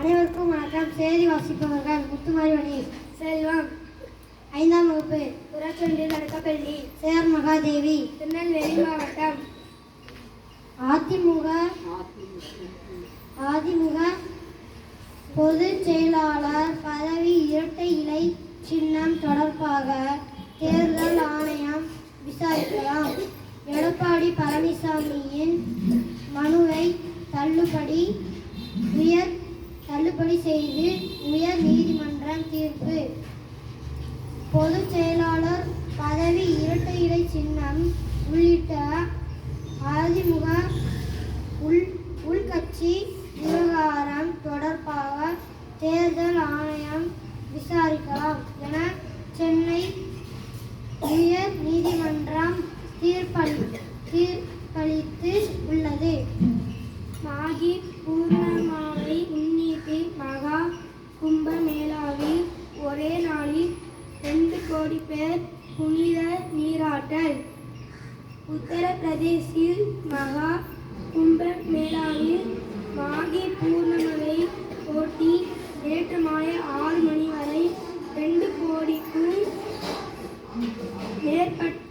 அனைவருக்கும் வணக்கம். செய்தி வாசிப்பவர்கள் முத்துமாரிவணி செல்வம். ஐந்தாம் வகுப்பு. புறச்சொன்றி நடக்கப்பள்ளி. சேர் மகாதேவி. திருநெல்வேலி மாவட்டம். அதிமுக. அதிமுக. பொதுச் செயலாளர் பதவி இரட்டை இலை சின்னம் தொடர்பாக தேர்தல் ஆணையம் விசாரிக்கலாம். எடப்பாடி பழனிசாமியின் மனுவை தள்ளுபடி உயர் தள்ளுபடி செய்து உயர் நீதிமன்றம் தீர்ப்பு. பொதுச் செயலாளர் பதவி இரட்டை இலை சின்னம் உள்ளிட்ட அதிமுக உள் உள்கட்சி விவகாரம் தொடர்பாக தேர்தல் ஆணையம் விசாரிக்கலாம் என சென்னை உயர் நீதிமன்றம் தீர்ப்பளி தீர்ப்பளித்து உள்ளது. மாகி பூர்ணமாவை முன்னிட்டு மகா கும்ப மேளாவில் ஒரே நாளில் ரெண்டு கோடி பேர் புனித நீராட்டல். உத்தரப்பிரதேசில் மகா கும்ப மேளாவில் மாகி பூர்ணமலை போட்டி நேற்று மாலை ஆறு மணி வரை ரெண்டு கோடிக்கும் மேற்பட்ட